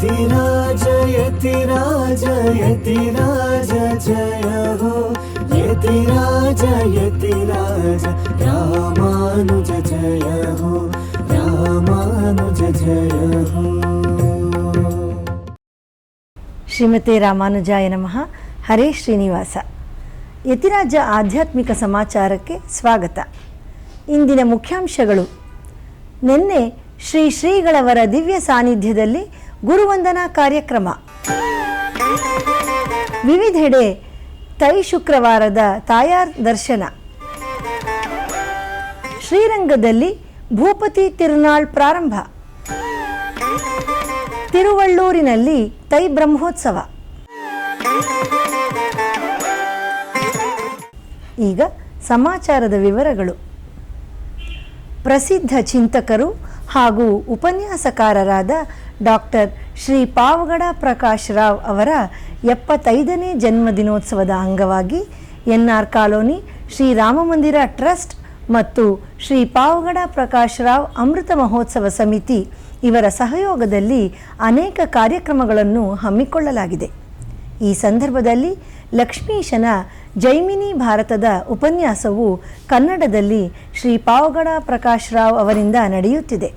ರಾಮಾನುಜ ಶ್ರೀಮತಿ ರಾಮಾನುಜಾಯ ನಮಃ. ಹರೇ ಶ್ರೀನಿವಾಸ. ಯತಿರಾಜ ಆಧ್ಯಾತ್ಮಿಕ ಸಮಾಚಾರಕ್ಕೆ ಸ್ವಾಗತ. ಇಂದಿನ ಮುಖ್ಯಾಂಶಗಳು. ನಿನ್ನೆ ಶ್ರೀ ಶ್ರೀಗಳವರ ದಿವ್ಯ ಸಾನ್ನಿಧ್ಯದಲ್ಲಿ ಗುರುವಂದನಾ ಕಾರ್ಯಕ್ರಮ. ವಿವಿಧೆಡೆ ತೈ ಶುಕ್ರವಾರದ ತಾಯಾರ್ ದರ್ಶನ. ಶ್ರೀರಂಗದಲ್ಲಿ ಭೂಪತಿ ತಿರುನಾಳ್ ಪ್ರಾರಂಭ. ತಿರುವಳ್ಳೂರಿನಲ್ಲಿ ತೈ ಬ್ರಹ್ಮೋತ್ಸವ. ಈಗ ಸಮಾಚಾರದ ವಿವರಗಳು. ಪ್ರಸಿದ್ಧ ಚಿಂತಕರು ಹಾಗೂ ಉಪನ್ಯಾಸಕಾರರಾದ ಡಾಕ್ಟರ್ ಶ್ರೀ ಪಾವಗಡ ಪ್ರಕಾಶ್ ರಾವ್ ಅವರ ಎಪ್ಪತ್ತೈದನೇ ಜನ್ಮದಿನೋತ್ಸವದ ಅಂಗವಾಗಿ N R colony, Shri Ramamandira trust ಮತ್ತು ಶ್ರೀ ಪಾವಗಡ ಪ್ರಕಾಶ್ ರಾವ್ ಅಮೃತ ಮಹೋತ್ಸವ ಸಮಿತಿ ಇವರ ಸಹಯೋಗದಲ್ಲಿ ಅನೇಕ ಕಾರ್ಯಕ್ರಮಗಳನ್ನು ಹಮ್ಮಿಕೊಳ್ಳಲಾಗಿದೆ. ಈ ಸಂದರ್ಭದಲ್ಲಿ ಲಕ್ಷ್ಮೀಶನ ಜೈಮಿನಿ ಭಾರತದ ಉಪನ್ಯಾಸವು ಕನ್ನಡದಲ್ಲಿ ಶ್ರೀ ಪಾವಗಡ ಪ್ರಕಾಶ್ ರಾವ್ ಅವರಿಂದ ನಡೆಯುತ್ತಿದೆ.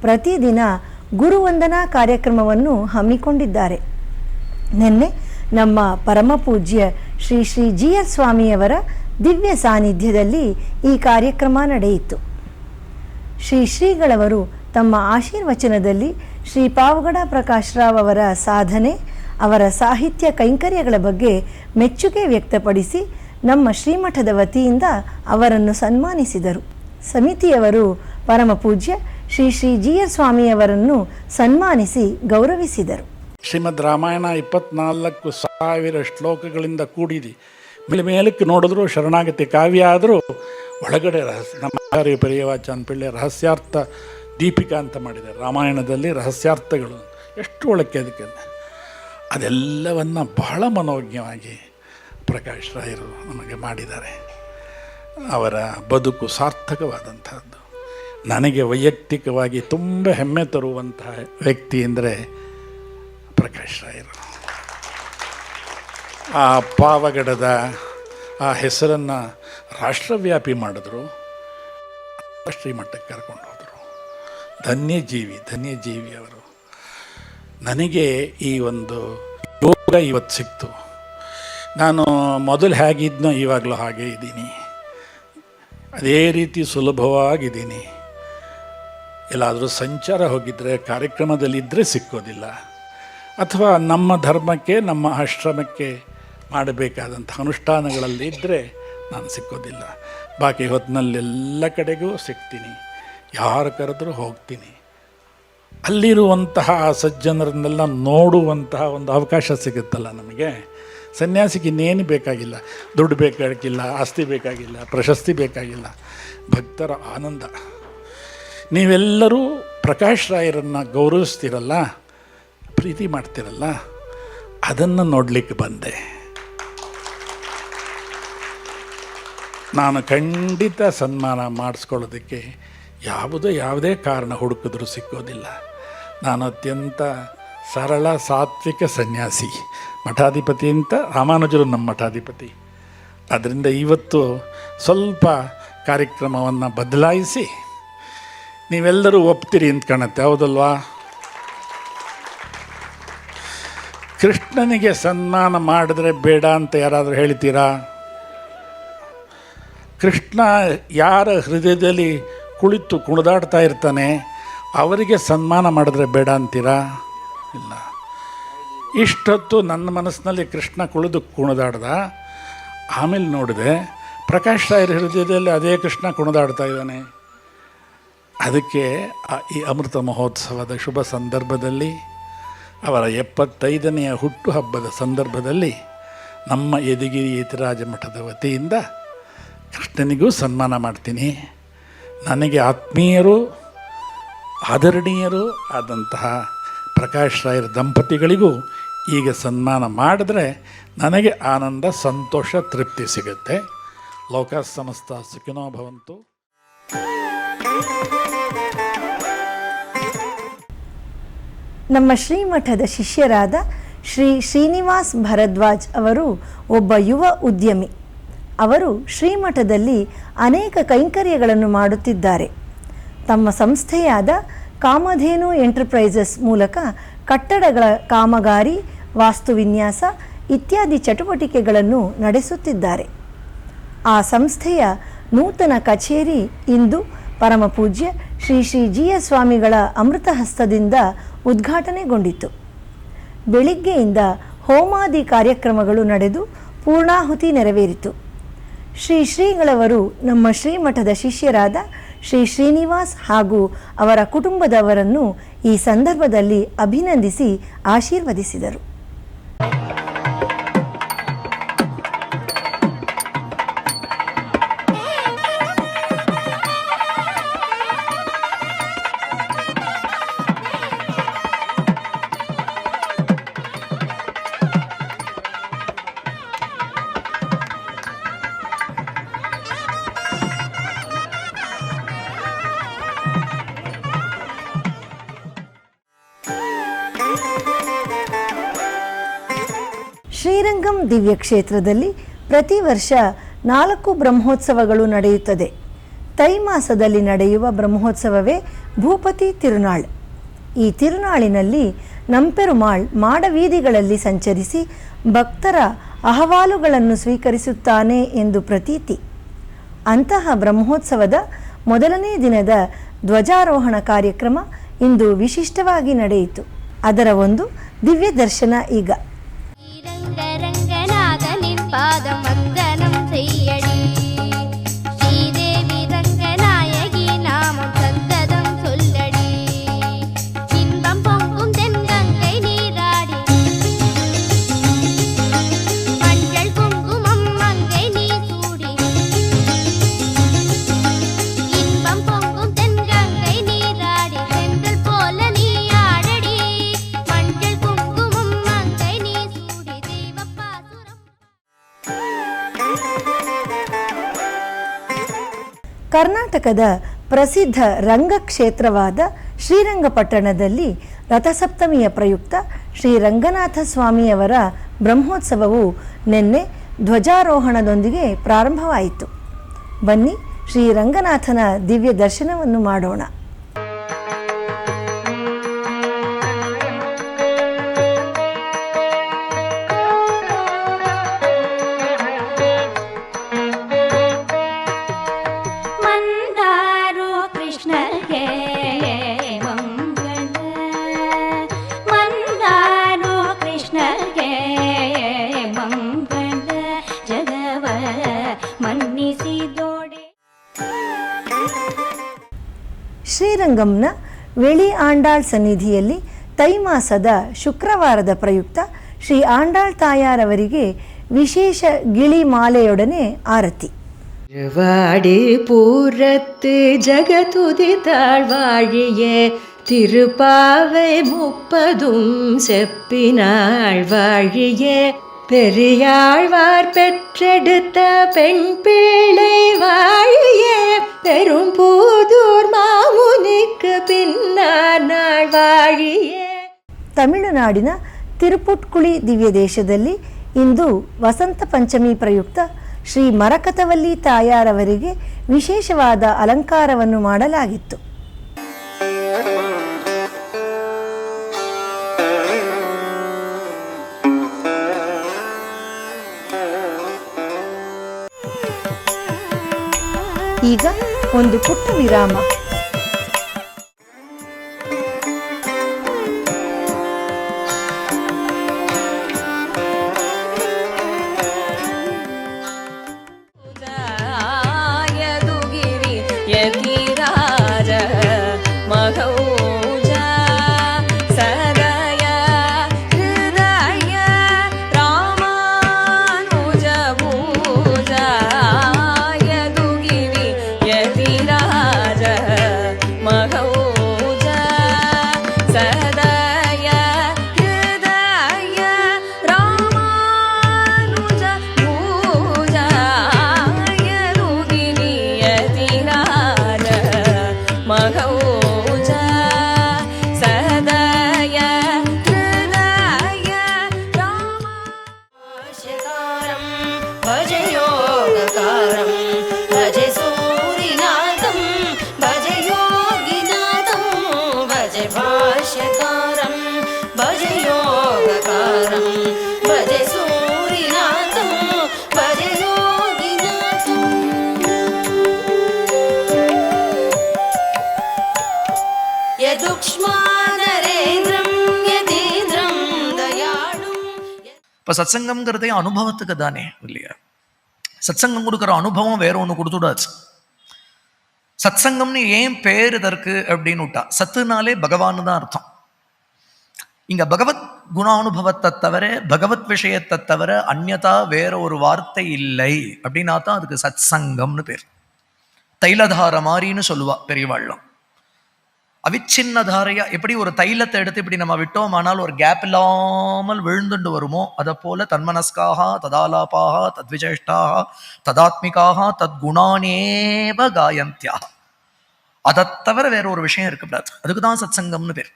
ಪ್ರತಿದಿನ ಗುರುವಂದನಾ ಕಾರ್ಯಕ್ರಮವನ್ನು ಹಮ್ಮಿಕೊಂಡಿದ್ದಾರೆ. ನಿನ್ನೆ ನಮ್ಮ ಪರಮಪೂಜ್ಯ ಶ್ರೀ ಶ್ರೀ ಜಿ ಎಸ್ ಸ್ವಾಮಿಯವರ ದಿವ್ಯ ಸಾನ್ನಿಧ್ಯದಲ್ಲಿ ಈ ಕಾರ್ಯಕ್ರಮ ನಡೆಯಿತು. ಶ್ರೀ ಶ್ರೀಗಳವರು ತಮ್ಮ ಆಶೀರ್ವಚನದಲ್ಲಿ ಶ್ರೀ ಪಾವಗಡ ಪ್ರಕಾಶ್ ರಾವ್ ಅವರ ಸಾಧನೆ ಅವರ ಸಾಹಿತ್ಯ ಕೈಂಕರ್ಯಗಳ ಬಗ್ಗೆ ಮೆಚ್ಚುಗೆ ವ್ಯಕ್ತಪಡಿಸಿ ನಮ್ಮ ಶ್ರೀಮಠದ ವತಿಯಿಂದ ಅವರನ್ನು ಸನ್ಮಾನಿಸಿದರು. ಸಮಿತಿಯವರು ಪರಮಪೂಜ್ಯ ಶ್ರೀ ಶ್ರೀ ಜಿ ಎಸ್ ಸ್ವಾಮಿಯವರನ್ನು ಸನ್ಮಾನಿಸಿ ಗೌರವಿಸಿದರು. ಶ್ರೀಮದ್ ರಾಮಾಯಣ ಇಪ್ಪತ್ನಾಲ್ಕು ಸಾವಿರ ಶ್ಲೋಕಗಳಿಂದ ಕೂಡಿದೆ. ಮೇಲೆ ಮೇಲಕ್ಕೆ ನೋಡಿದ್ರು ಶರಣಾಗತಿ ಕಾವ್ಯ ಆದರೂ ಒಳಗಡೆ ರಹಸ್ಯ, ನಮ್ಮ ಆಚಾರ್ಯ ಪರ್ಯವಾಚ ಪಿಳ್ಳೆ ರಹಸ್ಯಾರ್ಥ ದೀಪಿಕಾ ಅಂತ ಮಾಡಿದ್ದಾರೆ. ರಾಮಾಯಣದಲ್ಲಿ ರಹಸ್ಯಾರ್ಥಗಳು. ಎಷ್ಟು ಒಳಕ್ಕೆ ಅದಕ್ಕೆ? ಅದೆಲ್ಲವನ್ನು ಬಹಳ ಮನೋಜ್ಞವಾಗಿ ಪ್ರಕಾಶ್ ರಾಯರು ನಮಗೆ ಮಾಡಿದ್ದಾರೆ. ಅವರ ಬದುಕು ಸಾರ್ಥಕವಾದಂತಹದ್ದು. ನನಗೆ ವೈಯಕ್ತಿಕವಾಗಿ ತುಂಬ ಹೆಮ್ಮೆ ತರುವಂತಹ ವ್ಯಕ್ತಿ ಅಂದರೆ ಪ್ರಕಾಶ್ ರಾಯರು. ಆ ಪಾವಗಡದ ಆ ಹೆಸರನ್ನು ರಾಷ್ಟ್ರವ್ಯಾಪಿ ಮಾಡಿದ್ರು. ಶ್ರೀಮಟ್ಟಕ್ಕೆ ಕರ್ಕೊಂಡು ಹೋದರು. ಧನ್ಯಜೀವಿ ಧನ್ಯಜೀವಿ ಅವರು. ನನಗೆ ಈ ಒಂದು ಯೋಗ ಇವತ್ತು ಸಿಕ್ತು. ನಾನು ಮೊದಲು ಹೇಗಿದ್ನೋ ಇವಾಗಲೂ ಹಾಗೇ ಇದ್ದೀನಿ. ಅದೇ ರೀತಿ ಸುಲಭವಾಗಿದ್ದೀನಿ. ಎಲ್ಲಾದರೂ ಸಂಚಾರ ಹೋಗಿದ್ದರೆ ಕಾರ್ಯಕ್ರಮದಲ್ಲಿ ಇದ್ದರೆ ಸಿಕ್ಕೋದಿಲ್ಲ. ಅಥವಾ ನಮ್ಮ ಧರ್ಮಕ್ಕೆ, ನಮ್ಮ ಆಶ್ರಮಕ್ಕೆ ಮಾಡಬೇಕಾದಂಥ ಅನುಷ್ಠಾನಗಳಲ್ಲಿ ಇದ್ದರೆ ನಾನು ಸಿಕ್ಕೋದಿಲ್ಲ. ಬಾಕಿ ಹೊತ್ತಿನಲ್ಲೆಲ್ಲ ಕಡೆಗೂ ಸಿಗ್ತೀನಿ ಯಾರು ಕರೆದರೂ ಹೋಗ್ತೀನಿ. ಅಲ್ಲಿರುವಂತಹ ಸಜ್ಜನರನ್ನೆಲ್ಲ ನೋಡುವಂತಹ ಒಂದು ಅವಕಾಶ ಸಿಗುತ್ತಲ್ಲ ನಮಗೆ? ಸನ್ಯಾಸಿಗೆ ಇನ್ನೇನು ಬೇಕಾಗಿಲ್ಲ. ದುಡ್ಡು ಬೇಕಾಗಿಲ್ಲ, ಆಸ್ತಿ ಬೇಕಾಗಿಲ್ಲ, ಪ್ರಶಸ್ತಿ ಬೇಕಾಗಿಲ್ಲ. ಭಕ್ತರ ಆನಂದ. ನೀವೆಲ್ಲರೂ ಪ್ರಕಾಶ್ ರಾಯರನ್ನು ಗೌರವಿಸ್ತೀರಲ್ಲ? ಪ್ರೀತಿ ಮಾಡ್ತಿರಲ್ಲ? ಅದನ್ನು ನೋಡಲಿಕ್ಕೆ ಬಂದೆ. ನಾನು ಖಂಡಿತ ಸನ್ಮಾನ ಮಾಡಿಸ್ಕೊಳ್ಳೋದಕ್ಕೆ ಯಾವುದೋ ಯಾವುದೇ ಕಾರಣ ಹುಡುಕಿದ್ರೂ ಸಿಕ್ಕೋದಿಲ್ಲ. ನಾನು ಅತ್ಯಂತ ಸರಳ ಸಾತ್ವಿಕ ಸನ್ಯಾಸಿ ಮಠಾಧಿಪತಿ ಅಂತ ರಾಮಾನುಜರು ನಮ್ಮ ಮಠಾಧಿಪತಿ. ಅದರಿಂದ ಇವತ್ತು ಸ್ವಲ್ಪ ಕಾರ್ಯಕ್ರಮವನ್ನು ಬದಲಾಯಿಸಿ ನೀವೆಲ್ಲರೂ ಒಪ್ತೀರಿ ಅಂತ ಕಾಣುತ್ತೆ, ಹೌದಲ್ವಾ? ಕೃಷ್ಣನಿಗೆ ಸನ್ಮಾನ ಮಾಡಿದ್ರೆ ಬೇಡ ಅಂತ ಯಾರಾದರೂ ಹೇಳ್ತೀರಾ? ಕೃಷ್ಣ ಯಾರ ಹೃದಯದಲ್ಲಿ ಕುಳಿತು ಕುಣಿದಾಡ್ತಾ ಇರ್ತಾನೆ, ಅವರಿಗೆ ಸನ್ಮಾನ ಮಾಡಿದ್ರೆ ಬೇಡ ಅಂತೀರಾ? ಇಲ್ಲ. ಇಷ್ಟೊತ್ತು ನನ್ನ ಮನಸ್ಸಿನಲ್ಲಿ ಕೃಷ್ಣ ಕುಳಿದು ಕುಣಿದಾಡ್ದ, ಆಮೇಲೆ ನೋಡಿದೆ, ಪ್ರಕಾಶ್ ರಾಯರ ಹೃದಯದಲ್ಲಿ ಅದೇ ಕೃಷ್ಣ ಕುಣಿದಾಡ್ತಾ ಇದ್ದಾನೆ. ಅದಕ್ಕೆ ಈ ಅಮೃತ ಮಹೋತ್ಸವದ ಶುಭ ಸಂದರ್ಭದಲ್ಲಿ, ಅವರ ಎಪ್ಪತ್ತೈದನೆಯ ಹುಟ್ಟುಹಬ್ಬದ ಸಂದರ್ಭದಲ್ಲಿ ನಮ್ಮ ಯದಿಗಿರಿ ಯತಿರಾಜ ಮಠದ ವತಿಯಿಂದ ಕೃಷ್ಣನಿಗೂ ಸನ್ಮಾನ ಮಾಡ್ತೀನಿ. ನನಗೆ ಆತ್ಮೀಯರು, ಆದರಣೀಯರು ಆದಂತಹ ಪ್ರಕಾಶ್ ರಾಯರ ದಂಪತಿಗಳಿಗೂ ಈಗ ಸನ್ಮಾನ ಮಾಡಿದ್ರೆ ನನಗೆ ಆನಂದ, ಸಂತೋಷ, ತೃಪ್ತಿ ಸಿಗುತ್ತೆ. ಲೋಕ ಸಮಸ್ತ ಸುಖಿನೋ ಭವಂತು. ನಮ್ಮ ಶ್ರೀಮಠದ ಶಿಷ್ಯರಾದ ಶ್ರೀ ಶ್ರೀನಿವಾಸ್ ಭರದ್ವಾಜ್ ಅವರು ಒಬ್ಬ ಯುವ ಉದ್ಯಮಿ. ಅವರು ಶ್ರೀಮಠದಲ್ಲಿ ಅನೇಕ ಕೈಂಕರ್ಯಗಳನ್ನು ಮಾಡುತ್ತಿದ್ದಾರೆ. ತಮ್ಮ ಸಂಸ್ಥೆಯಾದ ಕಾಮಧೇನು ಎಂಟರ್ಪ್ರೈಸಸ್ ಮೂಲಕ ಕಟ್ಟಡಗಳ ಕಾಮಗಾರಿ, ವಾಸ್ತುವಿನ್ಯಾಸ ಇತ್ಯಾದಿ ಚಟುವಟಿಕೆಗಳನ್ನು ನಡೆಸುತ್ತಿದ್ದಾರೆ. ಆ ಸಂಸ್ಥೆಯ ನೂತನ ಕಚೇರಿ ಇಂದು ಪರಮಪೂಜ್ಯ ಶ್ರೀ ಶ್ರೀ ಜೀಯ ಸ್ವಾಮಿಗಳ ಅಮೃತಹಸ್ತದಿಂದ ಉದ್ಘಾಟನೆಗೊಂಡಿತು. ಬೆಳಿಗ್ಗೆಯಿಂದ ಹೋಮಾದಿ ಕಾರ್ಯಕ್ರಮಗಳು ನಡೆದು ಪೂರ್ಣಾಹುತಿ ನೆರವೇರಿತು. ಶ್ರೀ ಶ್ರೀಗಳವರು ನಮ್ಮ ಶ್ರೀಮಠದ ಶಿಷ್ಯರಾದ ಶ್ರೀ ಶ್ರೀನಿವಾಸ್ ಹಾಗೂ ಅವರ ಕುಟುಂಬದವರನ್ನು ಈ ಸಂದರ್ಭದಲ್ಲಿ ಅಭಿನಂದಿಸಿ ಆಶೀರ್ವದಿಸಿದರು. ದಿವ್ಯ ಕ್ಷೇತ್ರದಲ್ಲಿ ಪ್ರತಿ ವರ್ಷ ನಾಲ್ಕು ಬ್ರಹ್ಮೋತ್ಸವಗಳು ನಡೆಯುತ್ತದೆ. ತೈಮಾಸದಲ್ಲಿ ನಡೆಯುವ ಬ್ರಹ್ಮೋತ್ಸವವೇ ಭೂಪತಿ ತಿರುನಾಳ್. ಈ ತಿರುನಾಳಿನಲ್ಲಿ ನಂಪೆರುಮಾಳ್ ಮಾಡವೀದಿಗಳಲ್ಲಿ ಸಂಚರಿಸಿ ಭಕ್ತರ ಅಹವಾಲುಗಳನ್ನು ಸ್ವೀಕರಿಸುತ್ತಾನೆ ಎಂದು ಪ್ರತೀತಿ. ಅಂತಹ ಬ್ರಹ್ಮೋತ್ಸವದ ಮೊದಲನೇ ದಿನದ ಧ್ವಜಾರೋಹಣ ಕಾರ್ಯಕ್ರಮ ಇಂದು ವಿಶಿಷ್ಟವಾಗಿ ನಡೆಯಿತು. ಅದರ ಒಂದು ದಿವ್ಯ ದರ್ಶನ ಈಗ. рядом ಕರ್ನಾಟಕದ ಪ್ರಸಿದ್ಧ ರಂಗಕ್ಷೇತ್ರವಾದ ಶ್ರೀರಂಗಪಟ್ಟಣದಲ್ಲಿ ರಥಸಪ್ತಮಿಯ ಪ್ರಯುಕ್ತ ಶ್ರೀ ರಂಗನಾಥ ಸ್ವಾಮಿಯವರ ಬ್ರಹ್ಮೋತ್ಸವವು ನಿನ್ನೆ ಧ್ವಜಾರೋಹಣದೊಂದಿಗೆ ಪ್ರಾರಂಭವಾಯಿತು. ಬನ್ನಿ ಶ್ರೀ ರಂಗನಾಥನ ದಿವ್ಯ ದರ್ಶನವನ್ನು ಮಾಡೋಣ. ಸಂಗಮ್ನ ವೆಳಿ ಆಂಡಾಳ್ ಸನ್ನಿಧಿಯಲ್ಲಿ ತೈಮಾಸದ ಶುಕ್ರವಾರದ ಪ್ರಯುಕ್ತ ಶ್ರೀ ಆಂಡಾಳ್ ತಾಯಾರವರಿಗೆ விசேஷ கிளிமாலையுடனே ஆரத்தி திருவாடி பூரத்து ஜகதுதி தாழ்வாழிய திருப்பாவை முப்பதும் செப்பினாள் வாழிய பெரியாழ்வார் பெற்றெடுத்த பெண் பிள்ளை வாழிய பெரும் பூ ತಮಿಳುನಾಡಿನ ತಿರುಪುಟ್ಕುಳಿ ದಿವ್ಯ ದೇಶದಲ್ಲಿ ಇಂದು ವಸಂತ ಪಂಚಮಿ ಪ್ರಯುಕ್ತ ಶ್ರೀ ಮರಕತವಲ್ಲಿ ತಾಯಾರವರಿಗೆ ವಿಶೇಷವಾದ ಅಲಂಕಾರವನ್ನು ಮಾಡಲಾಗಿತ್ತು. ಈಗ ಒಂದು ಪುಟ್ಟ ವಿರಾಮ. இப்போ சத்சங்கம்ங்கிறதே அனுபவத்துக்கு தானே இல்லையா? சத்சங்கம் கொடுக்குற அனுபவம் வேற ஒன்று கொடுத்துடாச்சு. சத்சங்கம்னு ஏன் பேர் இதற்கு அப்படின்னு விட்டா சத்துனாலே பகவான் தான் அர்த்தம். இங்க பகவத் குணானுபவத்தை தவிர பகவத் விஷயத்தை தவிர அந்நதா வேற ஒரு வார்த்தை இல்லை அப்படின்னா தான் அதுக்கு சத்சங்கம்னு பேர். தைலதார மாதிரின்னு சொல்லுவா பெரியவாள்லாம். அவிச்சின்னதாரையா எப்படி ஒரு தைலத்தை எடுத்து இப்படி நம்ம விட்டோம் ஆனால் ஒரு கேப் இல்லாமல் விழுந்துண்டு வருமோ அதை போல தன்மனஸ்காக ததாலாபாக தத்விஜேஷ்டாக ததாத்மிகாக தத்குணானேவ காயந்தியா. அதை தவிர வேற ஒரு விஷயம் இருக்கக்கூடாது அதுக்கு தான் சத் சங்கம்னு பேர்.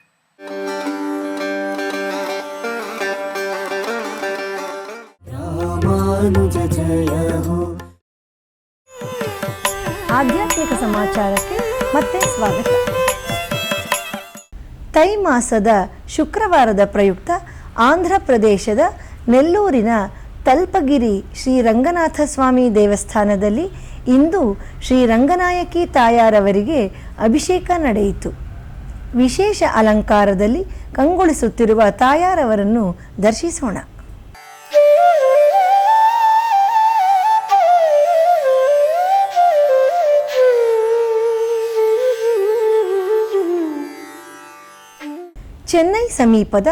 ಆಧ್ಯಾತ್ಮಿಕ ಸಮಾಚಾರಕ್ಕೆ ಮತ್ತೆ ಸ್ವಾಗತ ತೈ ಮಾಸದ ಶುಕ್ರವಾರದ ಪ್ರಯುಕ್ತ ಆಂಧ್ರ ಪ್ರದೇಶದ ನೆಲ್ಲೂರಿನ ತಲ್ಪಗಿರಿ ಶ್ರೀ ರಂಗನಾಥ ಸ್ವಾಮಿ ದೇವಸ್ಥಾನದಲ್ಲಿ ಇಂದು ಶ್ರೀ ರಂಗನಾಯಕಿ ತಾಯಾರವರಿಗೆ ಅಭಿಷೇಕ ನಡೆಯಿತು. ವಿಶೇಷ ಅಲಂಕಾರದಲ್ಲಿ ಕಂಗೊಳಿಸುತ್ತಿರುವ ತಾಯಾರವರನ್ನು ದರ್ಶಿಸೋಣ. ಚೆನ್ನೈ ಸಮೀಪದ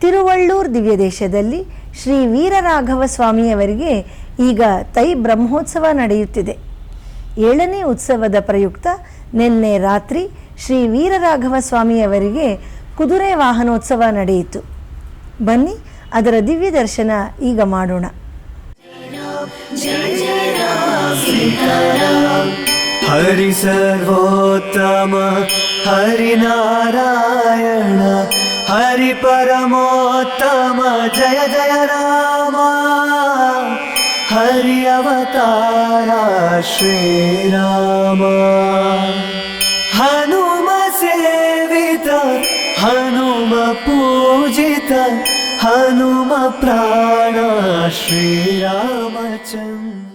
ತಿರುವಳ್ಳೂರ್ ದಿವ್ಯದೇಶದಲ್ಲಿ ಶ್ರೀ ವೀರರಾಘವ ಸ್ವಾಮಿಯವರಿಗೆ ಈಗ ತೈ ಬ್ರಹ್ಮೋತ್ಸವ ನಡೆಯುತ್ತಿದೆ. ಏಳನೇ ಉತ್ಸವದ ಪ್ರಯುಕ್ತ ನಿನ್ನೆ ರಾತ್ರಿ ಶ್ರೀ ವೀರರಾಘವ ಸ್ವಾಮಿಯವರಿಗೆ ಕುದುರೆ ವಾಹನೋತ್ಸವ ನಡೆಯಿತು. ಬನ್ನಿ ಅದರ ದಿವ್ಯ ದರ್ಶನ ಈಗ ಮಾಡೋಣ. हरि सर्वोत्तम हरि नारायण हरि परमोत्तम जय जय राम हरि अवतारा श्रीराम हनुम सेवित हनुम पूजित हनुम प्राण श्रीरामचन्द्र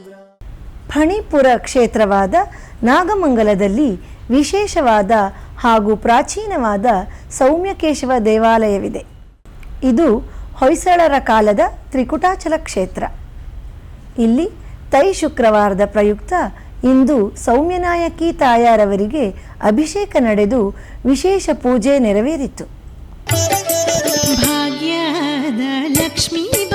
ಫಣಿಪುರ ಕ್ಷೇತ್ರವಾದ ನಾಗಮಂಗಲದಲ್ಲಿ ವಿಶೇಷವಾದ ಹಾಗೂ ಪ್ರಾಚೀನವಾದ ಸೌಮ್ಯಕೇಶವ ದೇವಾಲಯವಿದೆ. ಇದು ಹೊಯ್ಸಳರ ಕಾಲದ ತ್ರಿಕುಟಾಚಲ ಕ್ಷೇತ್ರ. ಇಲ್ಲಿ ತೈ ಶುಕ್ರವಾರದ ಪ್ರಯುಕ್ತ ಇಂದು ಸೌಮ್ಯನಾಯಕಿ ತಾಯಾರವರಿಗೆ ಅಭಿಷೇಕ ನಡೆದು ವಿಶೇಷ ಪೂಜೆ ನೆರವೇರಿತು. ಭಾಗ್ಯದ ಲಕ್ಷ್ಮೀ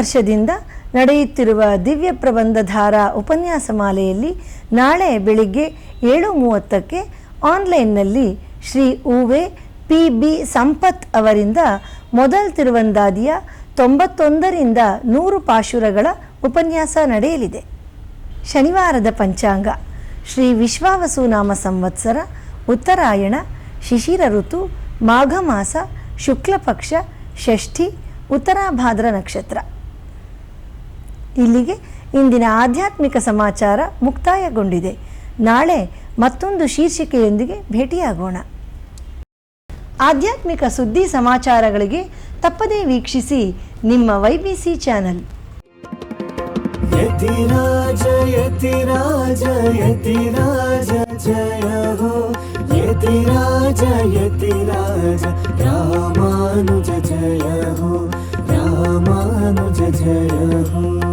ವರ್ಷದಿಂದ ನಡೆಯುತ್ತಿರುವ ದಿವ್ಯ ಪ್ರಬಂಧಧಾರ ಉಪನ್ಯಾಸ ಮಾಲೆಯಲ್ಲಿ ನಾಳೆ ಬೆಳಿಗ್ಗೆ ಏಳು ಮೂವತ್ತಕ್ಕೆ ಆನ್ಲೈನ್ನಲ್ಲಿ ಶ್ರೀ ಉವೆ ಪಿ ಬಿ ಸಂಪತ್ ಅವರಿಂದ ಮೊದಲ್ ತಿರುವಂದಾದಿಯ ತೊಂಬತ್ತೊಂದರಿಂದ ನೂರು ಪಾಶುರಗಳ ಉಪನ್ಯಾಸ ನಡೆಯಲಿದೆ. ಶನಿವಾರದ ಪಂಚಾಂಗ. ಶ್ರೀ ವಿಶ್ವಾವಸುನಾಮ ಸಂವತ್ಸರ, ಉತ್ತರಾಯಣ, ಶಿಶಿರ ಋತು, ಮಾಘ ಮಾಸ ಶುಕ್ಲ ಪಕ್ಷ ಷಷ್ಠಿ, ಉತ್ತರಾಭಾದ್ರ ನಕ್ಷತ್ರ. ಇಲ್ಲಿಗೆ ಇಂದಿನ ಆಧ್ಯಾತ್ಮಿಕ ಸಮಾಚಾರ ಮುಕ್ತಾಯಗೊಂಡಿದೆ. ನಾಳೆ ಮತ್ತೊಂದು ಶೀರ್ಷಿಕೆಯೊಂದಿಗೆ ಭೇಟಿಯಾಗೋಣ. ಆಧ್ಯಾತ್ಮಿಕ ಸುದ್ದಿ ಸಮಾಚಾರಗಳಿಗೆ ತಪ್ಪದೇ ವೀಕ್ಷಿಸಿ ನಿಮ್ಮ Y B C channel. Yathiraja Yathiraja Yathiraja, ಜಯ ಹೋ. ಯತಿರಾಜ ಯತಿರಾಜ, ರಾಮಾನುಜ, ಜಯ ಹೋ. ರಾಮಾನುಜ, ಜಯ ಹೋ.